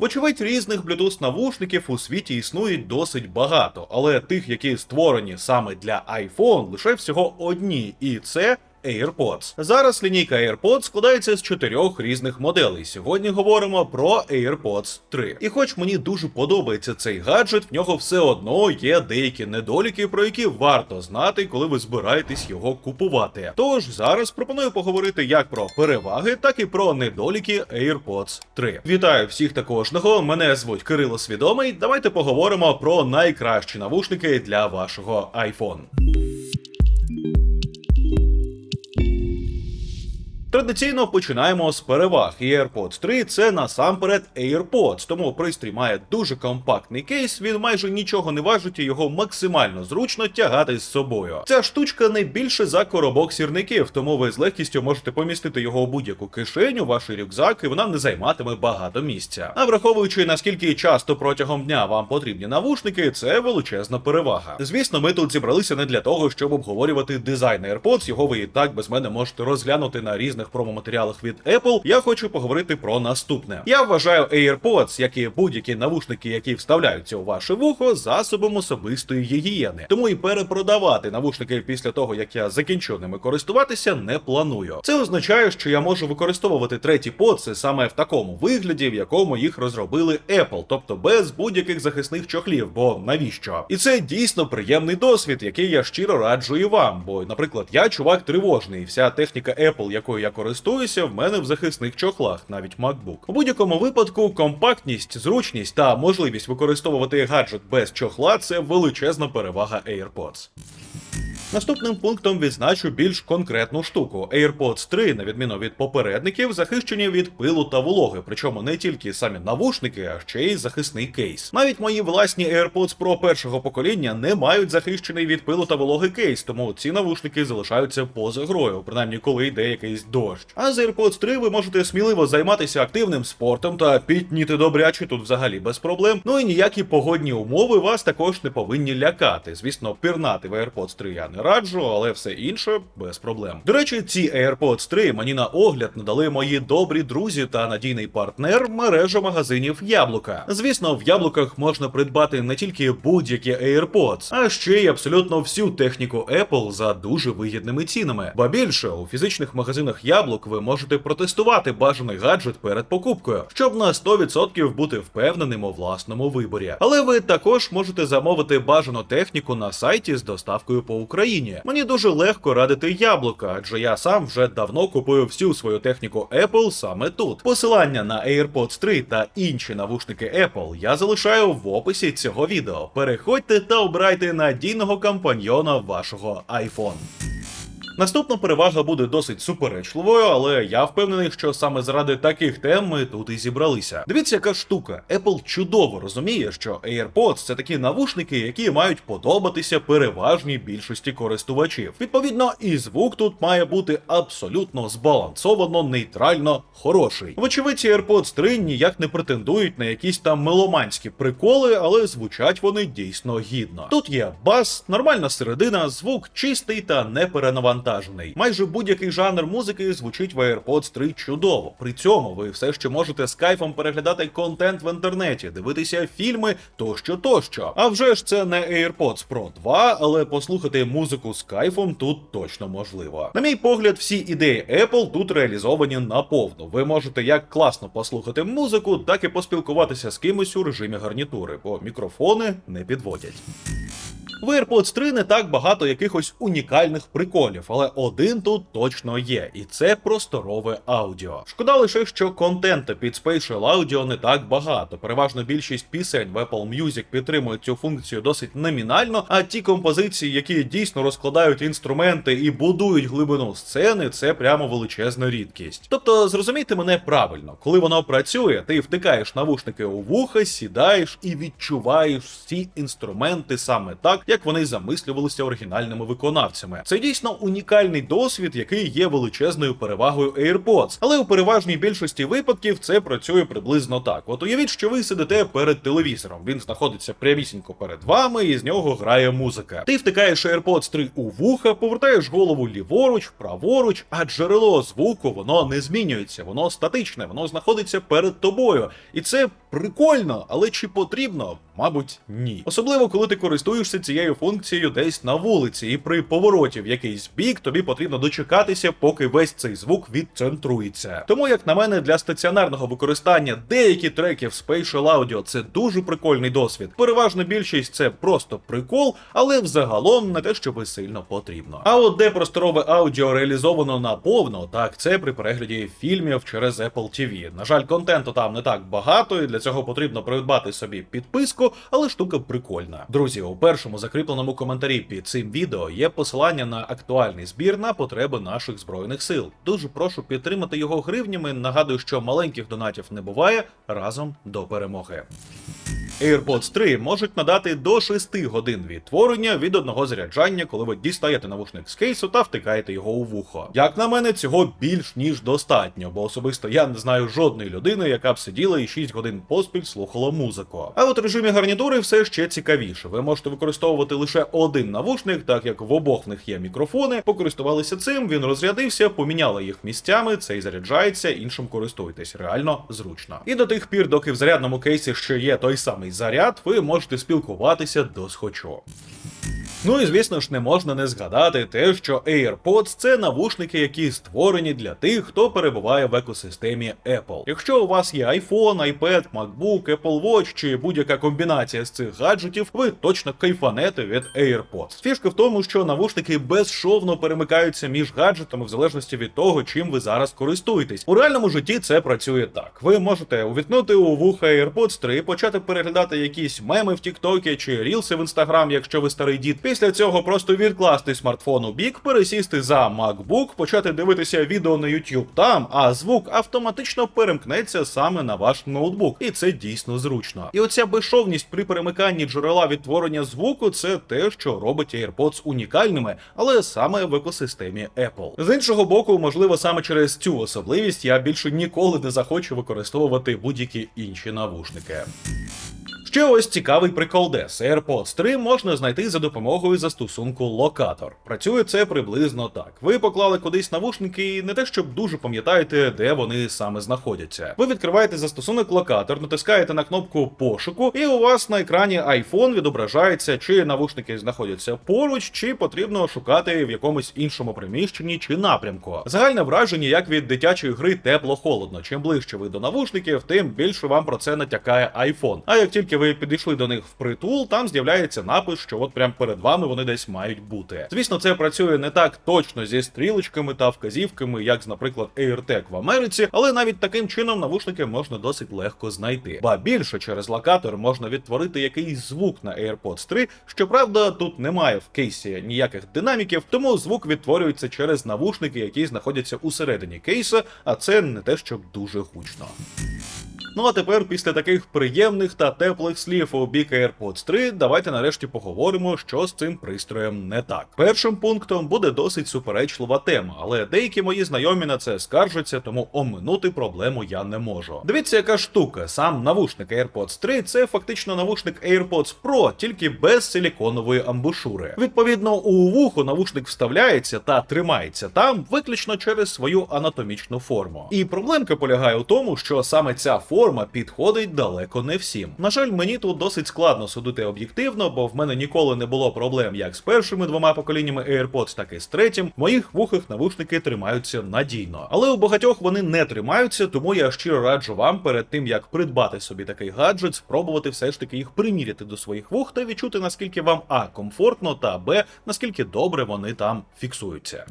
Вочевидь, різних Bluetooth навушників у світі існують досить багато, але тих, які створені саме для iPhone, лише всього одні, і це. AirPods. Зараз лінійка AirPods складається з чотирьох різних моделей. Сьогодні говоримо про AirPods 3. І хоч мені дуже подобається цей гаджет, в нього все одно є деякі недоліки, про які варто знати, коли ви збираєтесь його купувати. Тож зараз пропоную поговорити як про переваги, так і про недоліки AirPods 3. Вітаю всіх та кожного. Мене звуть Кирило Свідомий. Давайте поговоримо про найкращі навушники для вашого iPhone. Традиційно починаємо з переваг. AirPods 3 це насамперед AirPods, тому пристрій має дуже компактний кейс, він майже нічого не важить і його максимально зручно тягати з собою. Ця штучка не більше за коробок сірників, тому ви з легкістю можете помістити його у будь-яку кишеню, ваш рюкзак, і вона не займатиме багато місця. А враховуючи наскільки часто протягом дня вам потрібні навушники, це величезна перевага. Звісно, ми тут зібралися не для того, щоб обговорювати дизайн AirPods, його ви і так без мене можете розглянути на різних промоматеріалах від Apple. Я хочу поговорити про наступне. Я вважаю AirPods, як і будь-які навушники, які вставляються у ваше вухо, засобом особистої гігієни. Тому і перепродавати навушники після того, як я закінчу ними користуватися, не планую. Це означає, що я можу використовувати треті подси саме в такому вигляді, в якому їх розробили Apple, тобто без будь-яких захисних чохлів. Бо навіщо? І це дійсно приємний досвід, який я щиро раджу і вам. Бо, наприклад, я чувак тривожний, і вся техніка Apple, якою я користуюся, в мене в захисних чохлах, навіть MacBook. У будь-якому випадку компактність, зручність та можливість використовувати гаджет без чохла це величезна перевага AirPods. Наступним пунктом відзначу більш конкретну штуку. AirPods 3, на відміну від попередників, захищені від пилу та вологи, причому не тільки самі навушники, а ще й захисний кейс. Навіть мої власні AirPods Pro першого покоління не мають захищений від пилу та вологи кейс, тому ці навушники залишаються поза грою, принаймні коли йде якийсь дощ. А з AirPods 3 ви можете сміливо займатися активним спортом та пітніти добряче тут взагалі без проблем. Ну і ніякі погодні умови вас також не повинні лякати. Звісно, пірнати в AirPods 3 я не раджу, але все інше без проблем. До речі, ці AirPods 3 мені на огляд надали мої добрі друзі та надійний партнер мережа магазинів Яблука. Звісно, в яблуках можна придбати не тільки будь-які AirPods, а ще й абсолютно всю техніку Apple за дуже вигідними цінами. Ба більше у фізичних магазинах яблук ви можете протестувати бажаний гаджет перед покупкою, щоб на 100% бути впевненим у власному виборі. Але ви також можете замовити бажану техніку на сайті з доставкою по Україні. Мені дуже легко радити яблука, адже я сам вже давно купую всю свою техніку Apple саме тут. Посилання на AirPods 3 та інші навушники Apple я залишаю в описі цього відео. Переходьте та обирайте надійного компаньйона вашого iPhone. Наступна перевага буде досить суперечливою, але я впевнений, що саме заради таких тем ми тут і зібралися. Дивіться, яка штука. Apple чудово розуміє, що AirPods це такі навушники, які мають подобатися переважній більшості користувачів. Відповідно, і звук тут має бути абсолютно збалансовано, нейтрально хороший. Вочевидь, AirPods 3 ніяк не претендують на якісь там меломанські приколи, але звучать вони дійсно гідно. Тут є бас, нормальна середина, звук чистий та не перенавантажений. Майже будь-який жанр музики звучить в AirPods 3 чудово. При цьому ви все ще можете з кайфом переглядати контент в інтернеті, дивитися фільми тощо тощо. А вже ж це не AirPods Pro 2, але послухати музику з кайфом тут точно можливо. На мій погляд, всі ідеї Apple тут реалізовані наповну. Ви можете як класно послухати музику, так і поспілкуватися з кимось у режимі гарнітури, бо мікрофони не підводять. В AirPods 3 не так багато якихось унікальних приколів, але один тут точно є, і це просторове аудіо. Шкода лише, що контенту під Spatial Audio не так багато. Переважно більшість пісень в Apple Music підтримують цю функцію досить номінально, а ті композиції, які дійсно розкладають інструменти і будують глибину сцени, це прямо величезна рідкість. Тобто, зрозумійте мене правильно, коли воно працює, ти втикаєш навушники у вуха, сідаєш і відчуваєш всі інструменти саме так, як вони замислювалися оригінальними виконавцями. Це дійсно унікальний досвід, який є величезною перевагою AirPods. Але у переважній більшості випадків це працює приблизно так. От уявіть, що ви сидите перед телевізором. Він знаходиться прямісінько перед вами, і з нього грає музика. Ти втикаєш AirPods 3 у вуха, повертаєш голову ліворуч, праворуч, а джерело звуку воно не змінюється, воно статичне, воно знаходиться перед тобою. І це прикольно, але чи потрібно? Мабуть, ні. Особливо, коли ти користуєшся цією функцією десь на вулиці, і при повороті в якийсь бік тобі потрібно дочекатися, поки весь цей звук відцентрується. Тому, як на мене, для стаціонарного використання деякі треки в Spatial Audio це дуже прикольний досвід. Переважна більшість це просто прикол, але взагалом не те, що би сильно потрібно. А от де просторове аудіо реалізовано наповно, так це при перегляді фільмів через Apple TV. На жаль, контенту там не так багато, і для цього потрібно придбати собі підписку, але штука прикольна. Друзі, у першому закріпленому коментарі під цим відео є посилання на актуальний збір на потреби наших збройних сил. Дуже прошу підтримати його гривнями. Нагадую, що маленьких донатів не буває разом до перемоги. AirPods 3 можуть надати до 6 годин відтворення від одного заряджання, коли ви дістаєте навушник з кейсу та втикаєте його у вухо. Як на мене, цього більш ніж достатньо, бо особисто я не знаю жодної людини, яка б сиділа і 6 годин поспіль слухала музику. А от в режимі гарнітури все ще цікавіше. Ви можете використовувати лише один навушник, так як в обох них є мікрофони. Покористувалися цим, він розрядився, поміняли їх місцями, цей заряджається, іншим користуйтесь. Реально зручно. І до тих пір, доки в зарядному кейсі ще є той самий заряд, ви можете спілкуватися до схочу. Ну і звісно ж не можна не згадати те, що AirPods це навушники, які створені для тих, хто перебуває в екосистемі Apple. Якщо у вас є iPhone, iPad, MacBook, Apple Watch чи будь-яка комбінація з цих гаджетів, ви точно кайфанете від AirPods. Фішка в тому, що навушники безшовно перемикаються між гаджетами в залежності від того, чим ви зараз користуєтесь. У реальному житті це працює так. Ви можете увіткнути у вуха AirPods 3, почати переглядати якісь меми в TikTok чи рілси в Instagram, якщо ви старий дід. Після цього просто відкласти смартфон у бік, пересісти за MacBook, почати дивитися відео на YouTube там, а звук автоматично перемкнеться саме на ваш ноутбук, і це дійсно зручно. І оця безшовність при перемиканні джерела відтворення звуку це те, що робить AirPods унікальними, але саме в екосистемі Apple. З іншого боку, можливо, саме через цю особливість я більше ніколи не захочу використовувати будь-які інші навушники. Ще ось цікавий приколдес. AirPods 3 можна знайти за допомогою застосунку локатор. Працює це приблизно так. Ви поклали кудись навушники і не те, щоб дуже пам'ятаєте, де вони саме знаходяться. Ви відкриваєте застосунок локатор, натискаєте на кнопку пошуку, і у вас на екрані iPhone відображається, чи навушники знаходяться поруч, чи потрібно шукати в якомусь іншому приміщенні чи напрямку. Загальне враження, як від дитячої гри тепло-холодно. Чим ближче ви до навушників, тим більше вам про це натякає iPhone. А як тільки ви підійшли до них впритул, там з'являється напис, що от прямо перед вами вони десь мають бути. Звісно, це працює не так точно зі стрілочками та вказівками, як, наприклад, AirTag в Америці, але навіть таким чином навушники можна досить легко знайти. Ба більше через локатор можна відтворити якийсь звук на AirPods 3. Щоправда, тут немає в кейсі ніяких динаміків, тому звук відтворюється через навушники, які знаходяться усередині кейса, а це не те, щоб дуже гучно. Ну а тепер, після таких приємних та теплих слів у бік AirPods 3, давайте нарешті поговоримо, що з цим пристроєм не так. Першим пунктом буде досить суперечлива тема, але деякі мої знайомі на це скаржаться, тому оминути проблему я не можу. Дивіться, яка штука. Сам навушник AirPods 3 це фактично навушник AirPods Pro, тільки без силіконової амбушури. Відповідно, у вухо навушник вставляється та тримається там виключно через свою анатомічну форму. І проблемка полягає у тому, що саме ця форма підходить далеко не всім. На жаль, мені тут досить складно судити об'єктивно, бо в мене ніколи не було проблем як з першими двома поколіннями AirPods, так і з третім. В моїх вухах навушники тримаються надійно. Але у багатьох вони не тримаються, тому я щиро раджу вам перед тим як придбати собі такий гаджет, спробувати все ж таки їх приміряти до своїх вух та відчути наскільки вам а комфортно та б наскільки добре вони там фіксуються.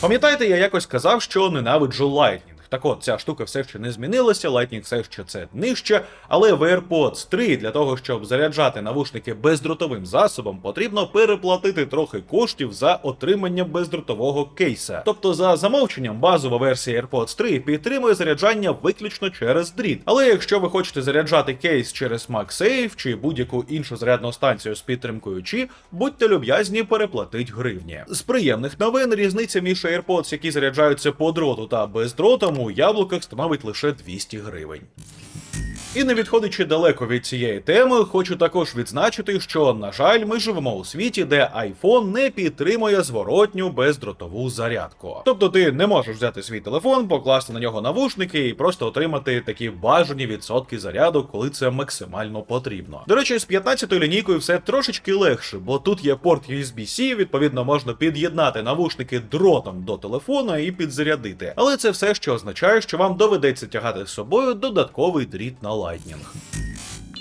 Пам'ятаєте, я якось казав, що ненавиджу Lightning. Так от, ця штука все ще не змінилася, Lightning все ще це нижче, але в AirPods 3 для того, щоб заряджати навушники бездротовим засобом, потрібно переплатити трохи коштів за отримання бездротового кейса. Тобто, за замовченням, базова версія AirPods 3 підтримує заряджання виключно через дріт. Але якщо ви хочете заряджати кейс через MagSafe чи будь-яку іншу зарядну станцію з підтримкою Qi, будьте люб'язні переплатить гривні. З приємних новин різниця між AirPods, які заряджаються по дроту та бездротом, у яблуках становить лише 200 гривень. І не відходячи далеко від цієї теми, хочу також відзначити, що на жаль, ми живемо у світі, де iPhone не підтримує зворотню бездротову зарядку. Тобто ти не можеш взяти свій телефон, покласти на нього навушники і просто отримати такі бажані відсотки заряду, коли це максимально потрібно. До речі, з 15 лінійкою все трошечки легше, бо тут є порт USB-C, відповідно, можна під'єднати навушники дротом до телефона і підзарядити. Але це все, що означає, що вам доведеться тягати з собою додатковий дріт на Lightning.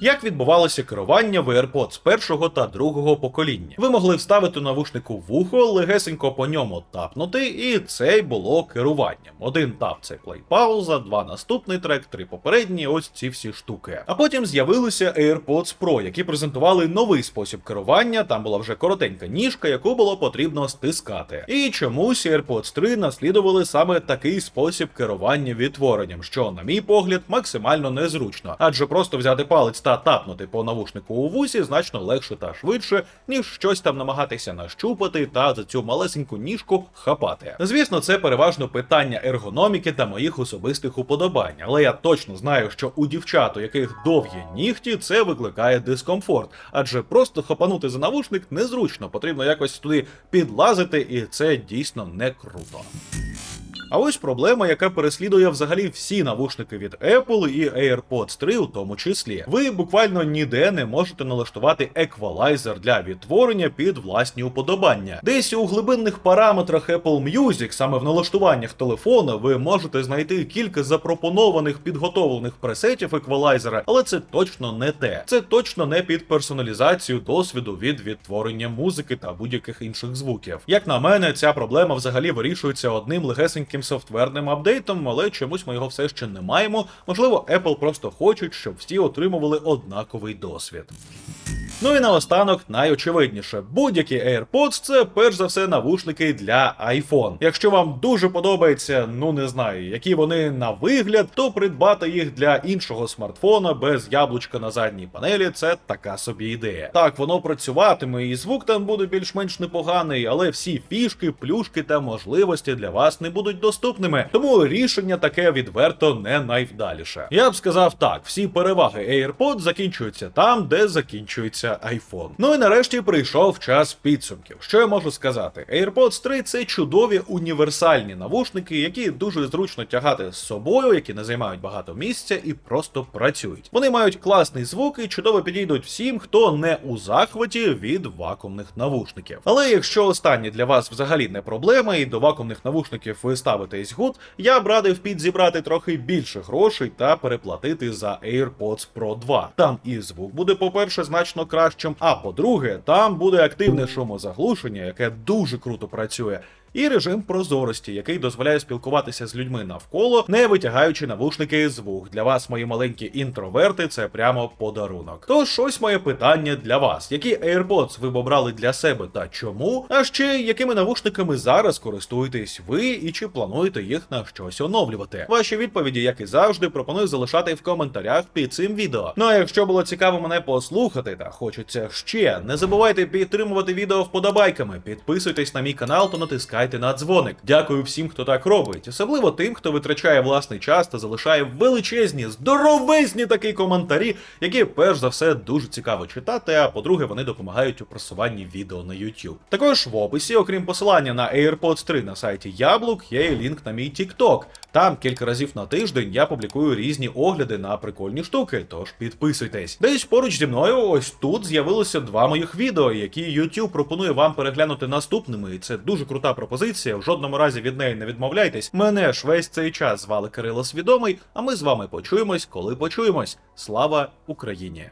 Як відбувалося керування в AirPods першого та другого покоління? Ви могли вставити навушнику вухо, легесенько по ньому тапнути, і це й було керуванням. Один тап це плей-пауза, два наступний трек, три попередні, ось ці всі штуки. А потім з'явилися AirPods Pro, які презентували новий спосіб керування. Там була вже коротенька ніжка, яку було потрібно стискати. І чомусь AirPods 3 наслідували саме такий спосіб керування відтворенням, що, на мій погляд, максимально незручно, адже просто взяти палець та тапнути по навушнику у вусі значно легше та швидше, ніж щось там намагатися нащупати та за цю малесеньку ніжку хапати. Звісно, це переважно питання ергономіки та моїх особистих уподобань, але я точно знаю, що у дівчат, у яких довгі нігті, це викликає дискомфорт, адже просто хапанути за навушник незручно, потрібно якось туди підлазити, і це дійсно не круто. А ось проблема, яка переслідує взагалі всі навушники від Apple і AirPods 3 у тому числі. Ви буквально ніде не можете налаштувати еквалайзер для відтворення під власні уподобання. Десь у глибинних параметрах Apple Music, саме в налаштуваннях телефона, ви можете знайти кілька запропонованих підготовлених пресетів еквалайзера, але це точно не те. Це точно не під персоналізацію досвіду від відтворення музики та будь-яких інших звуків. Як на мене, ця проблема взагалі вирішується одним легесеньким софтверним апдейтом, але чомусь ми його все ще не маємо. Можливо, Apple просто хочуть, щоб всі отримували однаковий досвід. Ну і наостанок найочевидніше, будь-які AirPods це перш за все навушники для iPhone. Якщо вам дуже подобається, ну не знаю, які вони на вигляд, то придбати їх для іншого смартфона без яблучка на задній панелі це така собі ідея. Так, воно працюватиме, і звук там буде більш-менш непоганий, але всі фішки, плюшки та можливості для вас не будуть доступними. Тому рішення таке відверто не найвдаліше. Я б сказав так: всі переваги AirPods закінчуються там, де закінчується iPhone. Ну і нарешті прийшов час підсумків. Що я можу сказати? AirPods 3 це чудові універсальні навушники, які дуже зручно тягати з собою, які не займають багато місця і просто працюють. Вони мають класний звук і чудово підійдуть всім, хто не у захваті від вакуумних навушників. Але якщо останні для вас взагалі не проблема, і до вакуумних навушників ви ставитесь гуд, я б радив підзібрати трохи більше грошей та переплатити за AirPods Pro 2. Там і звук буде, по-перше, значно кращим. А по-друге, там буде активне шумозаглушення, яке дуже круто працює. І режим прозорості, який дозволяє спілкуватися з людьми навколо, не витягаючи навушники з вух. Для вас, мої маленькі інтроверти, це прямо подарунок. Тож ось моє питання для вас: які AirPods ви б обрали для себе та чому? А ще якими навушниками зараз користуєтесь ви і чи плануєте їх на щось оновлювати? Ваші відповіді, як і завжди, пропоную залишати в коментарях під цим відео. Ну а якщо було цікаво мене послухати та хочеться ще, не забувайте підтримувати відео вподобайками, підписуйтесь на мій канал та натискайте на дзвоник. Дякую всім, хто так робить, особливо тим, хто витрачає власний час та залишає величезні, здоровезні такі коментарі, які перш за все дуже цікаво читати. А по-друге, вони допомагають у просуванні відео на YouTube. Також в описі, окрім посилання на AirPods 3 на сайті Яблук, є і лінк на мій TikTok. Там кілька разів на тиждень я публікую різні огляди на прикольні штуки, тож підписуйтесь. Десь поруч зі мною, ось тут з'явилося два моїх відео, які YouTube пропонує вам переглянути наступними. І це дуже крута пропозиція. В жодному разі від неї не відмовляйтесь. Мене ж весь цей час звали Кирило Свідомий, а ми з вами почуємось, коли почуємось. Слава Україні!